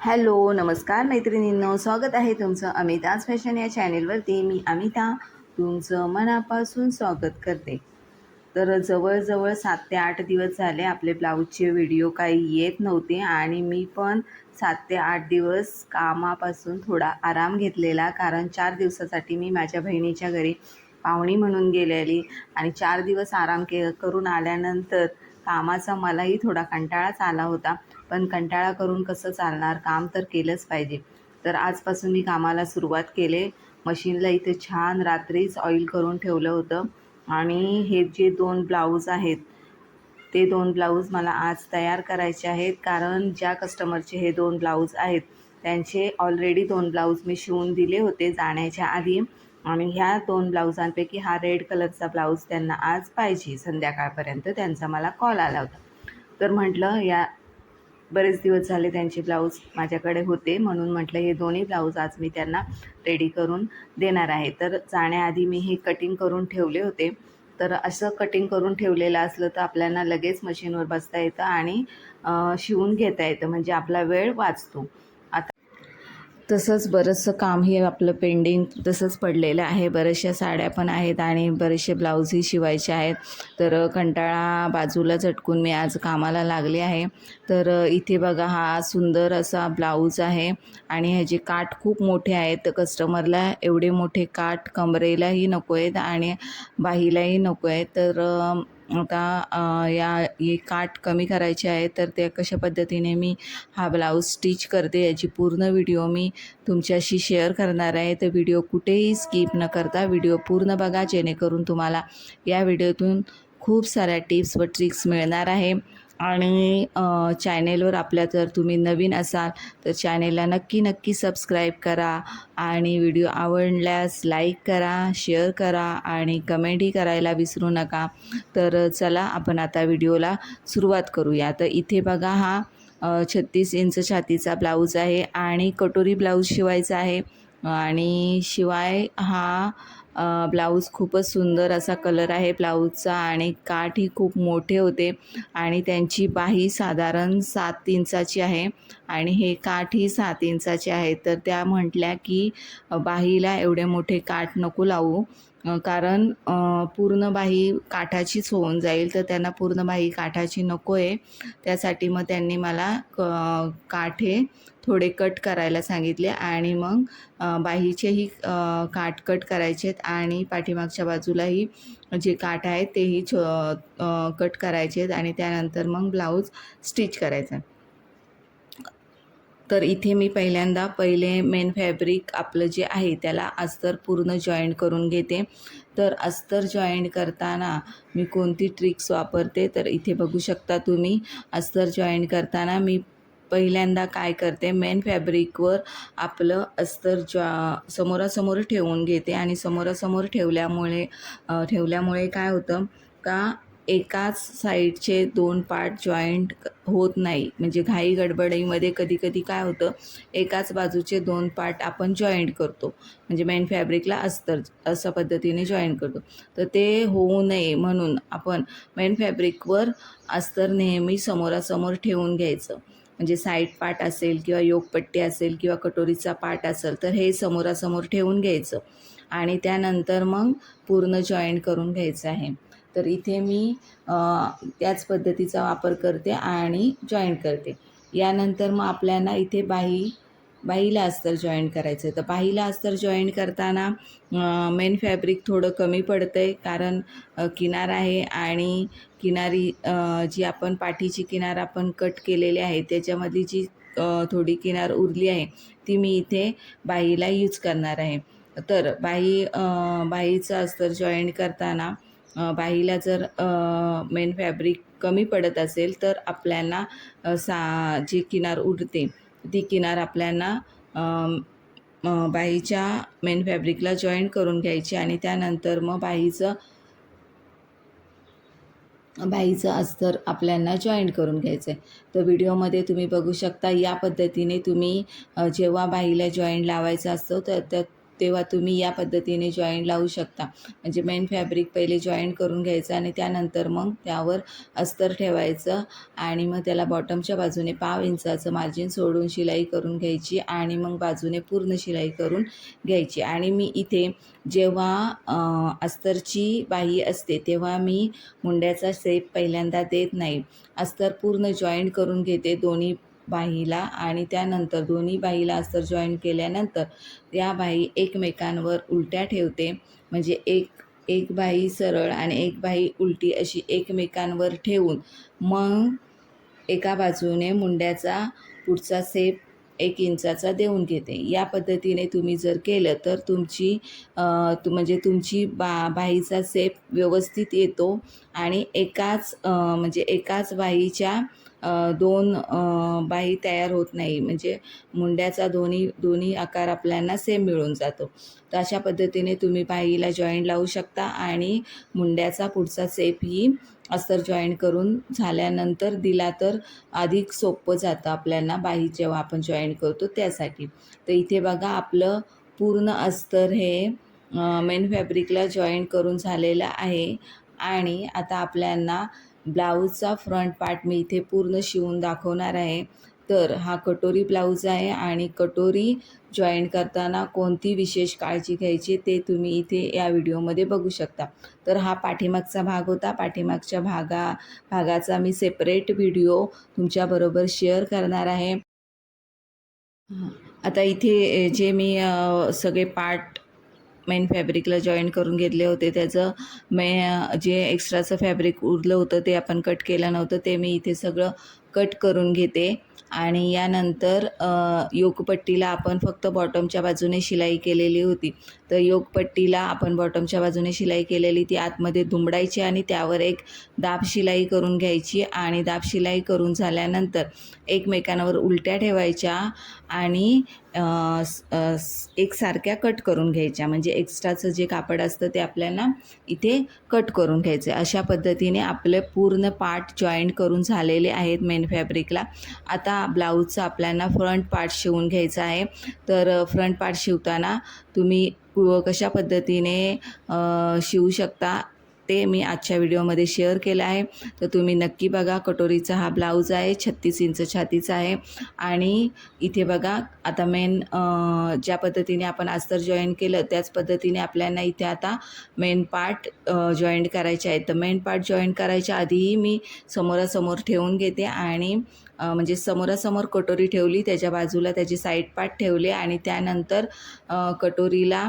Hello नमस्कार मैत्रिणींनो स्वागत आहे तुमचं अमिताज फॅशन या चॅनेलवरती. मी अमिता तुमचं मनापासून स्वागत करते. तर जवळजवळ सात ते आठ दिवस झाले आपले ब्लाऊजचे व्हिडिओ काही येत नव्हते आणि मी पण सात ते आठ दिवस कामापासून थोडा आराम घेतलेला कारण चार दिवसासाठी मी माझ्या बहिणीच्या घरी पाहुणी म्हणून गेलेली आणि चार दिवस आराम के करून आल्यानंतर कामाचा मलाही थोडा कंटाळाच आला होता. पण कंटाळा करून कसं चालणार? काम तर केलंच पाहिजे. तर आजपासून मी कामाला सुरुवात केले. मशीनला इथे छान रात्रीच ऑइल करून ठेवलं होतं. आणि हे जे दोन ब्लाऊज आहेत ते दोन ब्लाऊज मला आज तयार करायचे आहेत. कारण ज्या कस्टमरचे हे दोन ब्लाऊज आहेत त्यांचे ऑलरेडी दोन ब्लाऊज मी शिवून दिले होते जाण्याच्या आधी. आणि ह्या दोन ब्लाऊजांपैकी हा रेड कलरचा ब्लाऊज त्यांना आज पाहिजे संध्याकाळपर्यंत त्यांचा मला कॉल आला होता. तर म्हटलं या बरेच दिवस झाले त्यांचे ब्लाऊज माझ्याकडे होते म्हणून म्हटलं हे दोन्ही ब्लाऊज आज मी त्यांना रेडी करून देणार आहे. तर जाण्याआधी मी हे कटिंग करून ठेवले होते. तर असं कटिंग करून ठेवलेलं असलं तर आपल्याला लगेच मशीनवर बसता येतं आणि शिवून घेता येतं म्हणजे आपला वेळ वाचतो. तसंच बरंचसं कामही आपलं पेंडिंग तसंच पडलेलं आहे. बऱ्याचशा साड्या पण आहेत आणि बरेचसे ब्लाऊजही शिवायचे आहेत. तर कंटाळा बाजूला झटकून मी आज कामाला लागले आहे. तर इथे बघा हा सुंदर असा ब्लाऊज आहे आणि ह्याचे काठ खूप मोठे आहेत तर कस्टमरला एवढे मोठे काठ कमरेलाही नको आहेत आणि बाहीलाही नको आहेत. तर आता या हे काठ कमी करायचे आहे तर ते कशा पद्धतीने मी हा ब्लाऊज स्टिच करते याची पूर्ण व्हिडिओ मी तुमच्याशी शेअर करणार आहे. तर व्हिडिओ कुठेही स्किप न करता व्हिडिओ पूर्ण बघा जेणेकरून तुम्हाला या व्हिडिओतून खूप साऱ्या टिप्स व ट्रिक्स मिळणार आहे. आणि चॅनेलवर आपल्या जर तुम्ही नवीन असाल तर चॅनेलला नक्की नक्की सबस्क्राईब करा आणि व्हिडिओ आवडल्यास लाईक करा शेअर करा आणि कमेंटही करायला विसरू नका. तर चला आपण आता व्हिडिओला सुरुवात करूया. तर इथे बघा हा छत्तीस इंच छातीचा ब्लाऊज आहे आणि कटोरी ब्लाऊज शिवायचा आहे. आणि शिवाय हा ब्लाऊज खूपच सुंदर असा कलर आहे ब्लाऊजचा आणि काठही खूप मोठे होते आणि त्यांची बाही साधारण सात इंचाची आहे आणि हे काठही सात इंचाचे आहे. तर त्या म्हटल्या की बाहीला एवढे मोठे काठ नको लावू. कारण पूर्ण बाही काठाचीच होऊन जाईल तर त्यांना पूर्ण बाही काठाची नको आहे त्यासाठी मग त्यांनी मला क काठे थोडे कट करायला सांगितले आणि मग बाहीचेही काठ कट करायचे आहेत आणि पाठीमागच्या बाजूलाही जे काठ आहेत तेही छ कट करायचे आहेत आणि त्यानंतर मग ब्लाऊज स्टिच करायचं. आहे तर इथे मी पहिल्यांदा पहिले मेन फॅब्रिक आपलं जे आहे त्याला अस्तर पूर्ण जॉईंट करून घेते. तर अस्तर जॉईंट करताना मी कोणती ट्रिक्स वापरते तर इथे बघू शकता तुम्ही. अस्तर जॉईंट करताना मी पहिल्यांदा काय करते मेन फॅब्रिकवर आपलं अस्तर जॉ समोरासमोर ठेवून घेते आणि समोरासमोर ठेवल्यामुळे ठेवल्यामुळे काय होतं का एकाच साईडचे दोन पार्ट जॉईंट होत नाही. म्हणजे घाई गडबडीमध्ये कधी कधी काय होतं एकाच बाजूचे दोन पार्ट आपण जॉईंट करतो. म्हणजे मेन फॅब्रिकला अस्तर अशा पद्धतीने जॉईंट करतो. तर ते होऊ नये म्हणून आपण मेन फॅब्रिकवर अस्तर नेहमी समोरासमोर ठेवून घ्यायचं. म्हणजे साईड पार्ट असेल किंवा योगपट्टी असेल किंवा कटोरीचा पार्ट असेल तर हे समोरासमोर ठेवून घ्यायचं. आणि त्यानंतर मग पूर्ण जॉईंट करून घ्यायचं आहे. तर इथे मी त्याच पद्धतीचा वापर करते आणि जॉईन करते. यानंतर मग आपल्याला इथे बाही बाहीला अस्तर जॉईन करायचं आहे. तर बाहीला अस्तर जॉईन करताना मेन फॅब्रिक थोडं कमी पडतं आहे कारण किनार आहे आणि किनारी जी आपण पाठीची किनार आपण कट केलेली आहे त्याच्यामधली जी थोडी किनार उरली आहे ती मी इथे बाहीला यूज करणार आहे. तर बाही अ, बाहीचं अस्तर जॉईन करताना बाईला बाहीला जर मेन फॅब्रिक कमी पडत असेल तर आपल्याला सा जी किनार उरते ती किनार आपल्याला बाईच्या बाहीच्या मेन फॅब्रिकला जॉईंट करून घ्यायची आणि त्यानंतर मग बाहीचं बाहीचं अस्तर आपल्याला जॉईंट करून घ्यायचं आहे तर व्हिडिओमध्ये तुम्ही बघू शकता या पद्धतीने तुम्ही जेव्हा बाहीला जॉईंट लावायचं असतो तर त्या तेव्हा तुम्ही या पद्धतीने जॉईंट लावू शकता. म्हणजे मेन फॅब्रिक पहिले जॉईंट करून घ्यायचं आणि त्यानंतर मग त्यावर अस्तर ठेवायचं आणि मग त्याला बॉटमच्या बाजूने पाव इंचाचं मार्जिन सोडून शिलाई करून घ्यायची आणि मग बाजूने पूर्ण शिलाई करून घ्यायची. आणि मी इथे जेव्हा अस्तरची बाही असते तेव्हा मी मुंड्याचा शेप पहिल्यांदा देत नाही. अस्तर पूर्ण जॉईंट करून घेते. दोन्ही बाईला आणि त्यानंतर दोन्ही बाईला अस्तर जॉईन केल्यानंतर या बाई एकमेकांवर उलट्या ठेवते. म्हणजे एक एक बाई सरळ आणि एक बाई उलटी अशी एकमेकांवर ठेवून मग एका बाजूने मुंड्याचा पुढचा सेप एक इंचाचा देऊन घेते. या पद्धतीने तुम्ही जर केलं तर तुमची तु म्हणजे तुमची बा बाहीचा सेप व्यवस्थित येतो आणि एकाच म्हणजे एकाच बाहीच्या दोन बाही तयार होत नाही. म्हणजे मुंड्याचा दोन्ही दोन्ही आकार आपल्याला सेम मिळून जातो. तर अशा पद्धतीने तुम्ही बाहीला जॉईंट लावू शकता आणि मुंड्याचा पुढचा सेपही अस्तर जॉईंट करून झाल्यानंतर दिला तर अधिक सोपं जातं आपल्याला बाही जेव्हा आपण जॉईंट करतो त्यासाठी. तर इथे बघा आपलं पूर्ण अस्तर हे मेन फॅब्रिकला जॉईंट करून झालेलं आहे. आणि आता आपल्याला ब्लाऊजचा फ्रंट पार्ट मी इथे पूर्ण शिवून दाखवणार आहे. तर हा कटोरी ब्लाऊज आहे आणि कटोरी जॉईन करताना कोणती विशेष काळजी घ्यायची ते तुम्ही इथे या व्हिडिओमध्ये बघू शकता. तर हा पाठीमागचा भाग होता. पाठीमागच्या भागा भागाचा मी सेपरेट व्हिडिओ तुमच्याबरोबर शेअर करणार आहे. आता इथे जे मी सगळे पार्ट मेन फॅब्रिकला जॉईन करून घेतले होते. त्याचं मे जे एक्स्ट्राचं फॅब्रिक उरलं होतं ते आपण कट केलं नव्हतं. ते मी इथे सगळं कट करून घेते. आणि यानंतर योगपट्टीला आपण फक्त बॉटमच्या बाजूने शिलाई केलेली होती. तर योगपट्टीला आपण बॉटमच्या बाजूने शिलाई केलेली ती आतमध्ये दुमडायची आणि त्यावर एक दाब शिलाई करून घ्यायची. आणि दाब शिलाई करून झाल्यानंतर एकमेकांवर उलट्या ठेवायच्या. आणि एकसारख्या कट करून घ्यायच्या. म्हणजे एक्स्ट्राचं जे कापड असतं ते आपल्याला इथे कट करून घ्यायचं. अशा पद्धतीने आपले पूर्ण पार्ट जॉईंट करून झालेले आहेत मेन फॅब्रिकला. आता ब्लाऊजचा आपल्याला फ्रंट पार्ट शिवून घ्यायचा आहे. तर फ्रंट पार्ट शिवताना तुम्ही कशा पद्धतीने शिवू शकता? ते मी आजच्या व्हिडिओमध्ये शेअर केलं आहे. तर तुम्ही नक्की बघा कटोरीचा हा ब्लाऊज आहे छत्तीस इंच छातीचा आहे. आणि इथे बघा आता मेन ज्या पद्धतीने आपण अस्तर जॉईन केलं त्याच पद्धतीने आपल्याला इथे आता मेन पार्ट जॉईंट करायचे आहेत. तर मेन पार्ट जॉईंट करायच्या आधीही मी समोरासमोर ठेवून घेते आणि म्हणजे समोरासमोर कटोरी ठेवली त्याच्या बाजूला त्याची साईड पार्ट ठेवले आणि त्यानंतर कटोरीला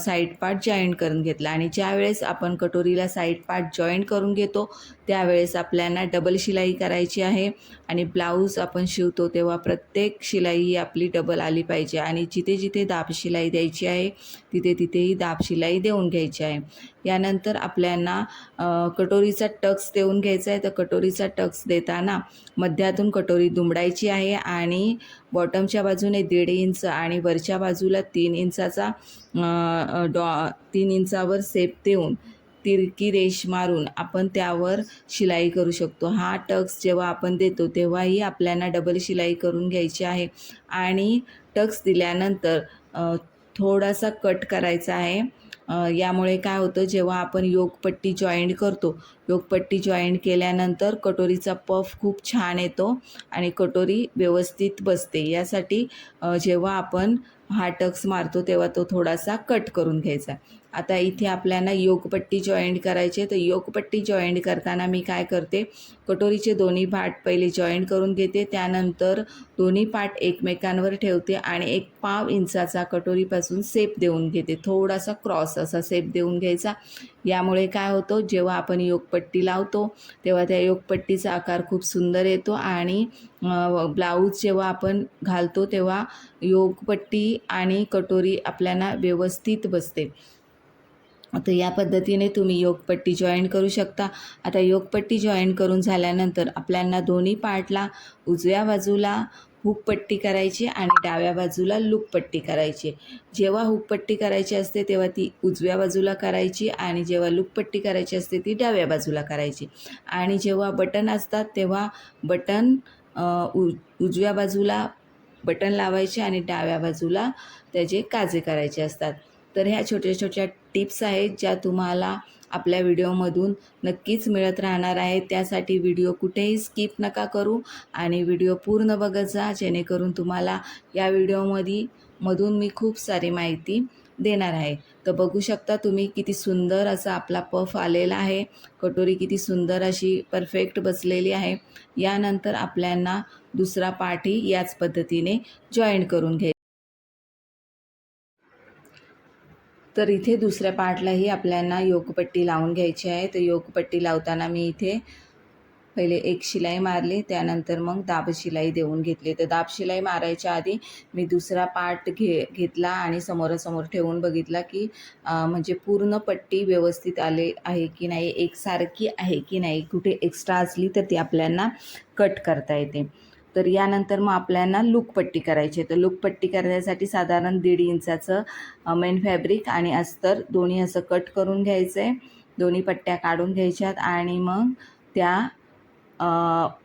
साईड पार्ट जॉईंट करून घेतला. आणि ज्यावेळेस आपण कटोरीला साईड पार्ट जॉईंट करून घेतो त्यावेळेस आपल्याला डबल शिलाई करायची आहे आणि ब्लाऊज आपण शिवतो तेव्हा प्रत्येक शिलाई ही आपली डबल आली पाहिजे आणि जिथे जिथे दाब शिलाई द्यायची आहे तिथे तिथेही दाब शिलाई देऊन घ्यायची आहे. यानंतर आपल्याला कटोरीचा टक्स देऊन घ्यायचा आहे. तर कटोरीचा टक्स देताना मध्यातून कटोरी दुमडायची आहे आणि बॉटमच्या बाजूने दीड इंच आणि वरच्या बाजूला तीन इंचाचा डॉ तीन इंचावर सेप देऊन तिरकी रेष मारून आपण त्यावर शिलाई करू शकतो. हा टक्स जेव्हा आपण देतो तेव्हाही आपल्याला डबल शिलाई करून घ्यायची आहे. आणि टक्स दिल्यानंतर थोडासा कट करायचा आहे. यामुळे काय होतं जेव्हा आपण योगपट्टी जॉईंट करतो योगपट्टी जॉईंट केल्यानंतर कटोरीचा पफ खूप छान येतो आणि कटोरी व्यवस्थित बसते. यासाठी जेव्हा आपण हा टक्स मारतो तेव्हा तो थोडासा कट करून घ्यायचा. आता इथे आपल्याला योगपट्टी जॉईंट करायचे तर योगपट्टी जॉईंट करताना मी काय करते? कटोरीचे दोन्ही पाट पहिले जॉईंट करून घेते. त्यानंतर दोन्ही पाट एकमेकांवर ठेवते आणि एक पाव इंचाचा कटोरीपासून सेप देऊन घेते. थोडासा क्रॉस असा सेप देऊन घ्यायचा. यामुळे काय होतो? जेव्हा आपण योगपट्टी लावतो तेव्हा त्या योगपट्टीचा आकार खूप सुंदर येतो आणि ब्लाऊज जेव्हा आपण घालतो तेव्हा योगपट्टी आणि कटोरी आपल्याला व्यवस्थित बसते. तर या पद्धतीने तुम्ही योगपट्टी जॉईन करू शकता. आता योगपट्टी जॉईन करून झाल्यानंतर आपल्याला दोन्ही पार्टला उजव्या बाजूला हुकपट्टी करायची आणि डाव्या बाजूला लुकपट्टी करायची. जेव्हा हुकपट्टी करायची असते तेव्हा ती उजव्या बाजूला करायची आणि जेव्हा लुकपट्टी करायची असते ती डाव्या बाजूला करायची. आणि जेव्हा बटन असतात तेव्हा बटन उ उजव्या बाजूला बटन लावायचे आणि डाव्या बाजूला त्याचे काजे करायचे असतात. तर ह्या छोट्या छोट्या टिप्स आहेत ज्या तुम्हाला आपल्या व्हिडिओमधून नक्कीच मिळत राहणार आहेत. त्यासाठी व्हिडिओ कुठेही स्किप नका करू आणि व्हिडिओ पूर्ण बघत जा जेणेकरून तुम्हाला या व्हिडिओमध्ये मधून मी खूप सारी माहिती देणार आहे. तर बघू शकता तुम्ही किती सुंदर असा आपला पफ आलेला आहे. कटोरी किती सुंदर अशी परफेक्ट बसलेली आहे. यानंतर आपल्यांना दुसरा पाठी याच पद्धतीने जॉईन करून घे तर इथे दुसऱ्या पार्टलाही आपल्याला योगपट्टी लावून घ्यायची आहे. तर योगपट्टी लावताना मी इथे पहिले एक शिलाई मारली त्यानंतर मग दाब शिलाई देऊन घेतली. तर दाब शिलाई मारायच्या आधी मी दुसरा पार्ट घे घेतला आणि समोरासमोर ठेवून बघितला की म्हणजे पूर्ण पट्टी व्यवस्थित आले आहे की नाही एकसारखी आहे की नाही कुठे एक्स्ट्रा असली तर ती आपल्याला कट करता येते. तर यानंतर मग आपल्याला लूकपट्टी करायची आहे. तर लूकपट्टी करण्यासाठी साधारण दीड इंचाचं मेन फॅब्रिक आणि अस्तर दोन्ही असं कट करून घ्यायचं आहे दोन्ही पट्ट्या काढून घ्यायच्यात आणि मग त्या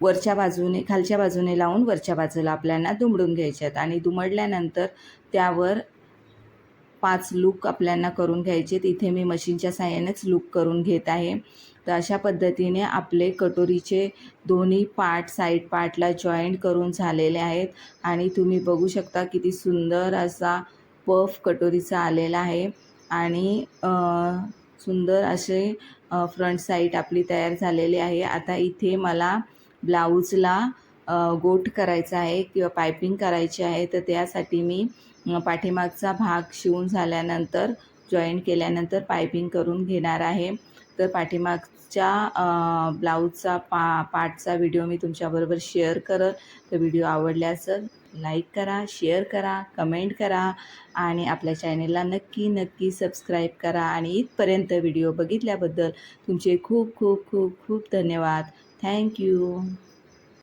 वरच्या बाजूने खालच्या बाजूने लावून वरच्या बाजूला आपल्याला दुमडून घ्यायच्यात आणि दुमडल्यानंतर त्यावर पाच लूक आपल्याला करून घ्यायचे इथे मी मशीनच्या साह्यानेच लूक करून घेत आहे. तर अशा पद्धतीने आपले कटोरीचे दोन्ही पार्ट साईड पार्टला जॉईंट करून झालेले आहेत. आणि तुम्ही बघू शकता किती सुंदर असा पफ कटोरीचा आलेला आहे. आणि सुंदर असे फ्रंट साईड आपली तयार झालेली आहे. आता इथे मला ब्लाऊजला गोट करायचा आहे किंवा पायपिंग करायची आहे. तर त्यासाठी मी पाठीमागचा भाग शिवून झाल्यानंतर जॉईंट केल्यानंतर पायपिंग करून घेणार आहे. तर पाठीमागच्या ब्लाऊजचा पा पार्टचा व्हिडिओ मी तुमच्याबरोबर शेअर करत तर व्हिडिओ आवडल्यास लाईक करा शेअर करा कमेंट करा आणि आपल्या चॅनेलला नक्की नक्की सबस्क्राईब करा आणि इथपर्यंत व्हिडिओ बघितल्याबद्दल तुमचे खूप खूप खूप खूप धन्यवाद. थँक्यू